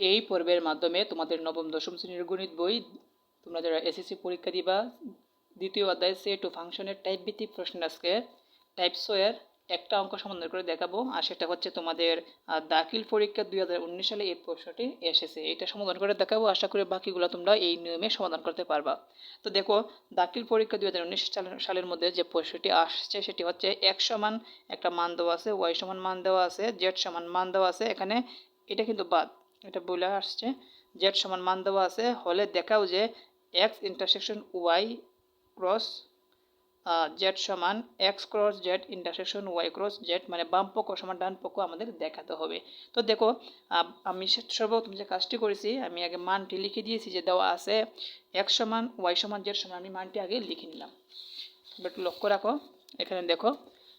এই পর্বের মাধ্যমে তোমাদের নবম, দশম শ্রেণির গণিত বই, তোমরা যারা এসএসসি পরীক্ষা দিবা, দ্বিতীয় অধ্যায় সে টু ফাংশনের টাইপ ভিত্তিক প্রশ্ন আজকে টাইপ সোয়ের একটা অঙ্ক সমাধান করে দেখাবো, আর সেটা হচ্ছে তোমাদের দাখিল পরীক্ষা দুই হাজার উনিশ সালে এই প্রশ্নটি এসেছে। এটা সমাধান করে দেখাবো, আশা করি বাকিগুলো তোমরা এই নিয়মে সমাধান করতে পারবা। তো দেখো, দাখিল পরীক্ষা দুই হাজার উনিশ সালের মধ্যে যে প্রশ্নটি আসছে, সেটি হচ্ছে এক সমান একটা মান দেওয়া আছে ওয়াই সমান মান দেওয়া আছে জেড সমান মান দেওয়া আছে, এখানে এটা কিন্তু বাদ। এটা বলে আসছে জেড সমান মান দেওয়া আছে, হলে দেখাও যে X intersection Y cross Z সমান X cross Z intersection Y cross Z মানে বাম পক্ষ সমান ডান পক্ষ আমাদের দেখাতে হবে। তো দেখো আমি সর্বপ্রথম যে কাজটি করেছি, আমি আগে মানটি লিখে দিয়েছি যে দেওয়া আছে এক্স সমান ওয়াই সমান জেড সমান, আমি মানটি আগে লিখে নিলাম। একটু লক্ষ্য রাখো, এখানে দেখো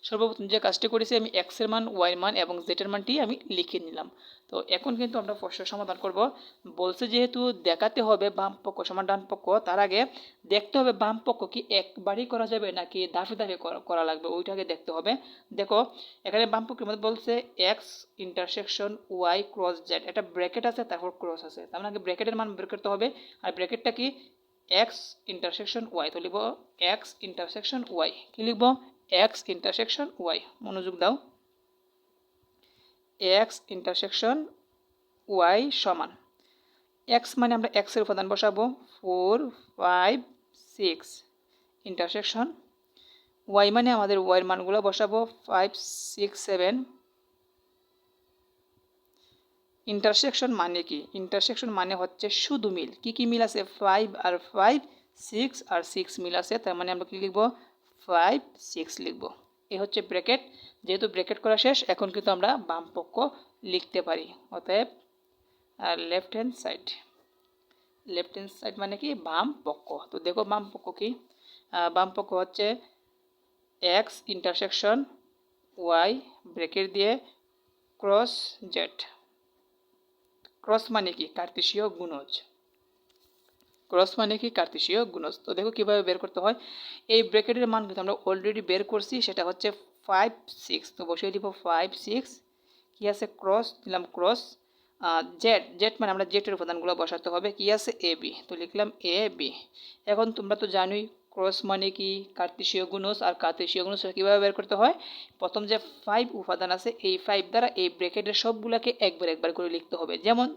সর্বপ্রথম যে কাজটি করেছি, আমি এক্সের মান ওয়াই মান এবং জেটের মানটি আমি লিখে নিলাম। তো এখন কিন্তু আমরা প্রশ্নের সমাধান করব। বলছে যেহেতু দেখাতে হবে বাম পক্ষ সমান ডান পক্ষ, তার আগে দেখতে হবে বাম পক্ষ কি একবারই করা যাবে নাকি দাফে দাফে করা- করা লাগবে ওইটাকে দেখতে হবে। দেখো, এখানে বাম পক্ষের মধ্যে বলছে X intersection Y cross Z একটা ব্র্যাকেট আছে, তারপর ক্রস আছে। তার মানে আগে ব্র্যাকেটের মান বের করতে হবে, আর ব্র্যাকেটটা কি? এক্স ইন্টারসেকশন ওয়াই তো লিখব এক্স ইন্টারসেকশন ওয়াই কি লিখব? এক্স ইন্টারসেকশন ওয়াই মনোযোগ দাও। এক্স ইন্টারসেকশন ওয়াই সমান। এক্স মানে আমরা এক্সের উপাদান বসাবো। Four five six intersection Y মানে আমাদের ওয়াইয়ের মানগুলো বসাবো। ফাইভ সিক্স সেভেন ইন্টারসেকশন মানে কি? ইন্টারসেকশন মানে হচ্ছে শুধু মিল। কি কি মিল আছে? ফাইভ আর ফাইভ সিক্স আর সিক্স মিল আছে। তার মানে আমরা কি লিখব? ফাইভ সিক্স লিখব। এ হচ্ছে ব্র্যাকেট যেহেতু ব্র্যাকেট করা শেষ, এখন কিন্তু আমরা বাম পক্ষ লিখতে পারি। অতএব left hand side left hand side মানে কি? বাম পক্ষ। তো দেখো বাম পক্ষ কি? বাম পক্ষ হচ্ছে এক্স ইন্টারসেকশন ওয়াই ব্রেকেট দিয়ে ক্রস জেড ক্রস মানে কি? কার্তেশীয় গুণজ ক্রস মানে কি কার্তিসীয় গুণজ তো দেখো কীভাবে বের করতে হয়। এই ব্রেকেটের মান কিন্তু আমরা অলরেডি বের করছি, সেটা হচ্ছে ফাইভ সিক্স তো বসিয়ে দিব ফাইভ সিক্স কী আছে? ক্রস, দিলাম ক্রস। জেড জেড মানে আমরা জেটের উপাদানগুলো বসাতে হবে। কী আছে? এ বি তো লিখলাম এ বি এখন তোমরা তো জানোই ক্রস মানে কি? কার্তেশীয় গুণজ আর কার্তেশীয় গুণজ কীভাবে বের করতে হয়? প্রথম যে ফাইভ উপাদান আছে, এই ফাইভ দ্বারা এই ব্র্যাকেটের সবগুলোকে একবার একবার করে লিখতে হবে। যেমন,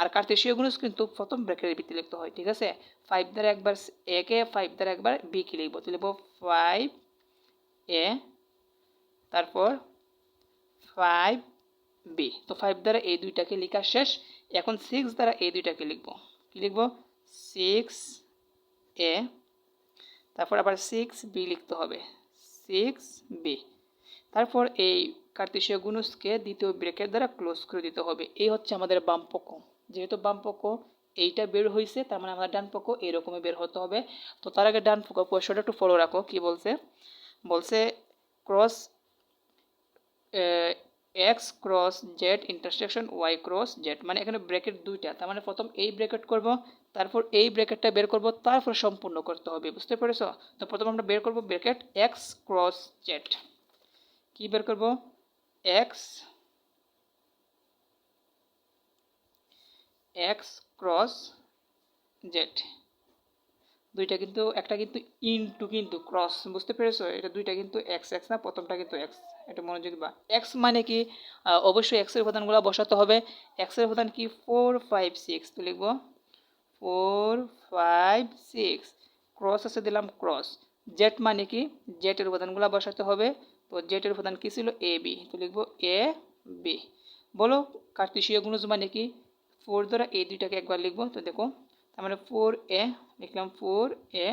আর কার্তেশীয় গুণজ কিন্তু প্রথম ব্র্যাকেটের ভিত্তি লিখতে হয়, ঠিক আছে? ফাইভ দ্বারা একবার একে ফাইভ দ্বারা একবার বি কে লিখব। তো লিখব ফাইভ এ তারপর ফাইভ বি তো ফাইভ দ্বারা এই দুইটাকে লেখা শেষ। এখন সিক্স দ্বারা এই দুইটাকে লিখব। কি লিখব? সিক্স এ তারপর আবার সিক্স বি লিখতে হবে। সিক্স বি তারপর এই কার্তেশীয় গুণজকে দ্বিতীয় ব্রেকের দ্বারা ক্লোজ করে দিতে হবে। এই হচ্ছে আমাদের বাম পক্ষ। যেহেতু বাম পক্ষ এইটা বের হয়েছে তার মানে আমাদের ডান পক্ষ এরকমই বের হতে হবে। তো তার আগে ডান পক্ষ কোয়েশনটা একটু ফলো রাখো, কি বলছে? বলছে cross X cross Z intersection, Y cross Z মানে এখানে ব্র্যাকেট দুইটা। তার মানে প্রথম এই ব্র্যাকেট করব, তারপর এই ব্র্যাকেটটা বের করব, তারপর সম্পূর্ণ করতে হবে, বুঝতে পেরেছ? তো প্রথম আমরা বের করব ব্র্যাকেট এক্স ক্রস জেড। কি বের করব? X X cross Z. দুইটা কিন্তু, একটা কিন্তু ইনটু কিন্তু ক্রস বুঝতে পেরেছ? এটা দুইটা কিন্তু এক্স এক্স না, প্রথমটা কিন্তু এক্স এটা মনোযোগ বা এক্স মানে কি? অবশ্যই এক্সের উপাদানগুলো বসাতে হবে। এক্সের উপাদান কি? ফোর ফাইভ সিক্স তো লিখব। ফোর ফাইভ সিক্স ক্রস আছে, দিলাম ক্রস জেড মানে কি? জেটের উপাদানগুলো বসাতে হবে। তো জেটের উপাদান কী ছিল? এ বি তো লিখব এ বি বলো কার্তেশীয় গুণজ মানে কি? ফোর দ্বারা এই দুইটাকে একবার লিখব। তো দেখো তার মানে ফোর এ লিখলাম ফোর এ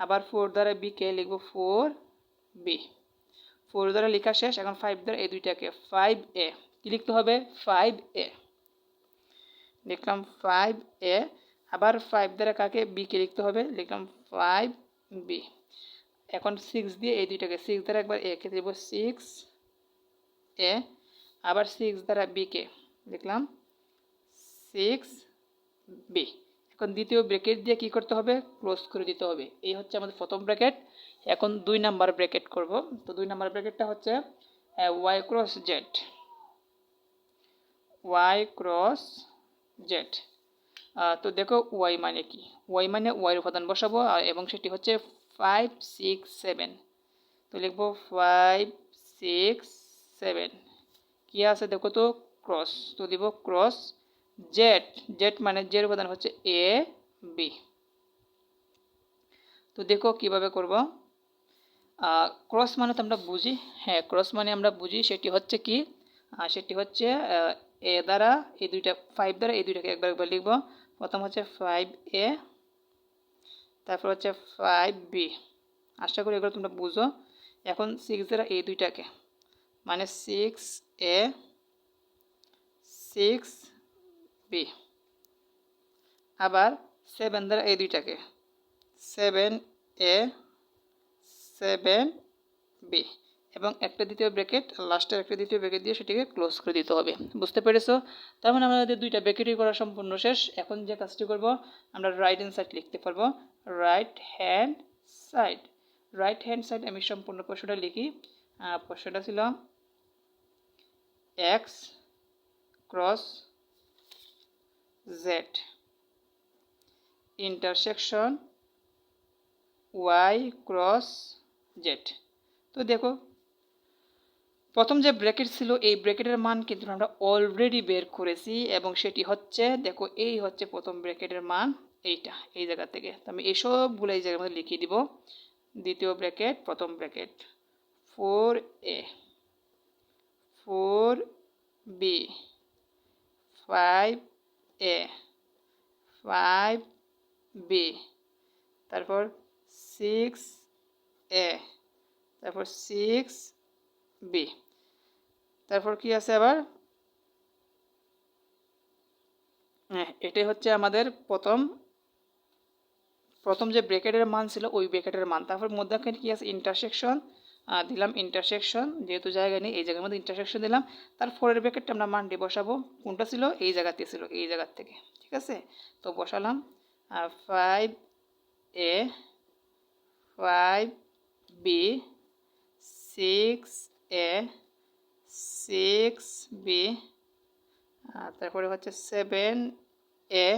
আবার ফোর দ্বারা বি কে লিখব ফোর বি ফোর দ্বারা লেখা শেষ, এখন ফাইভ দ্বারা এই দুইটাকে ফাইভ এ কী লিখতে হবে? ফাইভ এ লিখলাম ফাইভ এ আবার ফাইভ দ্বারা কাকে বি কে লিখতে হবে? লিখলাম ফাইভ বি এখন সিক্স দিয়ে এই দুইটাকে সিক্স দ্বারা একবার এ কে দেব সিক্স এ আবার সিক্স দ্বারা বি কে, লিখলাম সিক্স বি এখন দ্বিতীয় ব্র্যাকেট দিয়ে কি করতে হবে? ক্লোজ করে দিতে হবে। এই হচ্ছে আমাদের প্রথম ব্র্যাকেট। এখন দুই নাম্বার ব্র্যাকেট করব। তো দুই নাম্বার ব্র্যাকেটটা হচ্ছে Y cross Z Y cross Z তো দেখো ওয়াই মানে কি? ওয়াই মানে ওয়াইয়ের উপাদান বসাবো এবং সেটি হচ্ছে ফাইভ সিক্স সেভেন তো লিখব ফাইভ সিক্স সেভেন কী আছে দেখো তো? ক্রস তো দিব ক্রস জেড জেড মানে জের উপাদান হচ্ছে এ বি তো দেখো কীভাবে করব? ক্রস মানে তো আমরা বুঝি হ্যাঁ ক্রস মানে আমরা বুঝি সেটি হচ্ছে কি? সেটি হচ্ছে এ দ্বারা এই দুইটা ফাইভ দ্বারা এই দুইটাকে একবার একবার লিখব। প্রথম হচ্ছে ফাইভ এ তারপর হচ্ছে ফাইভ বি আশা করি এগুলো তোমরা বুঝো। এখন সিক্স দ্বারা এই দুইটাকে মানে সিক্স এ সিক্স বি আবার সেভেন দ্বারা এই দুইটাকে। সেভেন এ সেভেন বি এবং একটা দ্বিতীয় ব্র্যাকেট লাস্টের একটা দ্বিতীয় ব্র্যাকেট দিয়ে সেটিকে ক্লোজ করে দিতে হবে। বুঝতে পেরেছ? তার মানে আমাদের দুইটা ব্র্যাকেটই করা সম্পূর্ণ শেষ। এখন যে কাজটি করব, আমরা রাইট হ্যান্ড সাইড লিখতে পারব। Right hand side right hand side আমি সম্পূর্ণ প্রশ্নটা লিখি। প্রশ্নটা ছিল X cross Z intersection Y cross Z তো দেখো, প্রথম যে ব্র্যাকেট ছিল, এই ব্র্যাকেটের মান কিন্তু আমরা অলরেডি বের করেছি এবং সেটি হচ্ছে, দেখো, এই হচ্ছে প্রথম ব্র্যাকেটের মান, এইটা, এই জায়গা থেকে। আমি এসবগুলো এই জায়গার মধ্যে লিখিয়ে দিব। দ্বিতীয় ব্র্যাকেট প্রথম bracket four A four B five A five B তারপর সিক্স এ তারপর সিক্স বি তারপর কি আছে আবার? হ্যাঁ এটাই হচ্ছে আমাদের প্রথম প্রথম যে ব্রেকেটের মান ছিল, ওই ব্রেকেটের মান। তারপর মধ্যখানে কি আছে? ইন্টারসেকশন দিলাম ইন্টারসেকশন যেহেতু জায়গা নেই, এই জায়গার মধ্যে ইন্টারসেকশন দিলাম। তার ফোরের ব্রেকেটটা আমরা মানটি বসাবো। কোনটা ছিল? এই জায়গাতে ছিল, এই জায়গার থেকে। ঠিক আছে? তো বসালাম। Five A five B six A six B তারপরে হচ্ছে সেভেন এ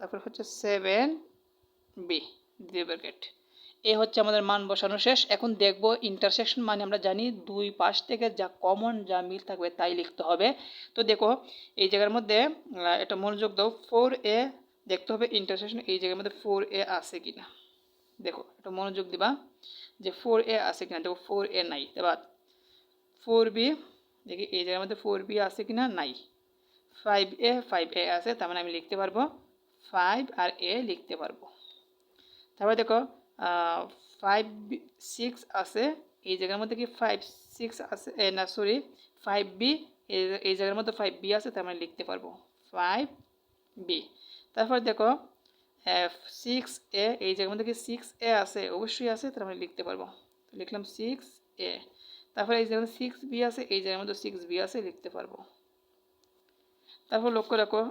তারপরে হচ্ছে সেভেন বি দ্বিতীয় ব্র্যাকেট এ হচ্ছে আমাদের মান বসানো শেষ। এখন দেখব ইন্টারসেকশন মানে আমরা জানি দুই পাশ থেকে যা কমন যা মিল থাকবে তাই লিখতে হবে। তো দেখো, এই জায়গার মধ্যে এটা মনোযোগ দাও ফোর এ দেখতে হবে ইন্টারসেকশন এই জায়গার মধ্যে ফোর এ আছে কিনা। দেখো এটা মনোযোগ দিবা যে ফোর এ আছে কিনা। দেখো ফোর এ নাই। এবার ফোর বি দেখি এই জায়গার মধ্যে ফোর বি আছে কিনা? নাই। ফাইভ এ ফাইভ এ আছে, তার মানে আমি লিখতে পারব। ফাইভ আর এ লিখতে পারব। তারপরে দেখো ফাইভ সিক্স আছে। এই জায়গার মধ্যে কি ফাইভ সিক্স আছে? না সরি ফাইভ বি এই জায়গার মধ্যে ফাইভ বি আছে, তার মানে লিখতে পারব। ফাইভ বি তারপর দেখো সিক্স এ এই জায়গার মধ্যে কি সিক্স এ আছে? অবশ্যই আছে, তার মানে লিখতে পারব। লিখলাম সিক্স এ তারপরে এই জায়গায় সিক্স বি আছে, এই জায়গার মধ্যে সিক্স বি আছে, লিখতে পারব। তারপর লক্ষ্য রাখো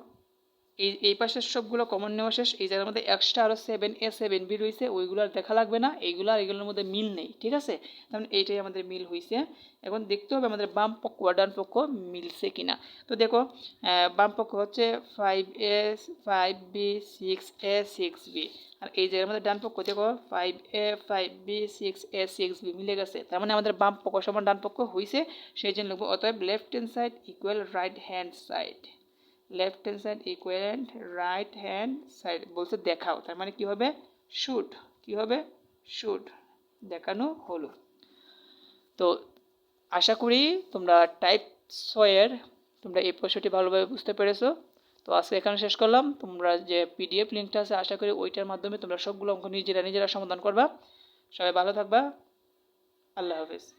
এই এই পাশের সবগুলো কমন নেওয়া শেষ। এই জায়গার মধ্যে এক্সট্রা আরও সেভেন এ সেভেন বি রয়েছে, ওইগুলো আর দেখা লাগবে না। এইগুলো আর এগুলোর মধ্যে মিল নেই, ঠিক আছে? তার মানে এইটাই আমাদের মিল হয়েছে এখন দেখতে হবে আমাদের বাম পক্ষ আর ডান পক্ষ মিলছে কিনা। তো দেখো বাম পক্ষ হচ্ছে five A five B six A six B আর এই জায়গার মধ্যে ডান পক্ষ, দেখো five A five B six A six B মিলে গেছে। তার মানে আমাদের বাম পক্ষ সমান ডান পক্ষ হয়েছে সেই জন্য লিখব, অতএব left hand side equal right hand side left hand side equivalent right hand side বলছে দেখাও, তার মানে কি হবে? শুট কি হবে? শুট দেখানো হলো। তো আশা করি তোমরা টাইপ ছয়ের তোমরা এই প্রশ্নটি ভালোভাবে বুঝতে পেরেছ। তো আজকে এখানে শেষ করলাম। তোমরা যে পিডিএফ লিঙ্কটা আছে, আশা করি ওইটার মাধ্যমে তোমরা সবগুলো অঙ্ক নিজেরা নিজেরা সমাধান করবা। সবাই ভালো থাকবা। আল্লাহ হাফিজ।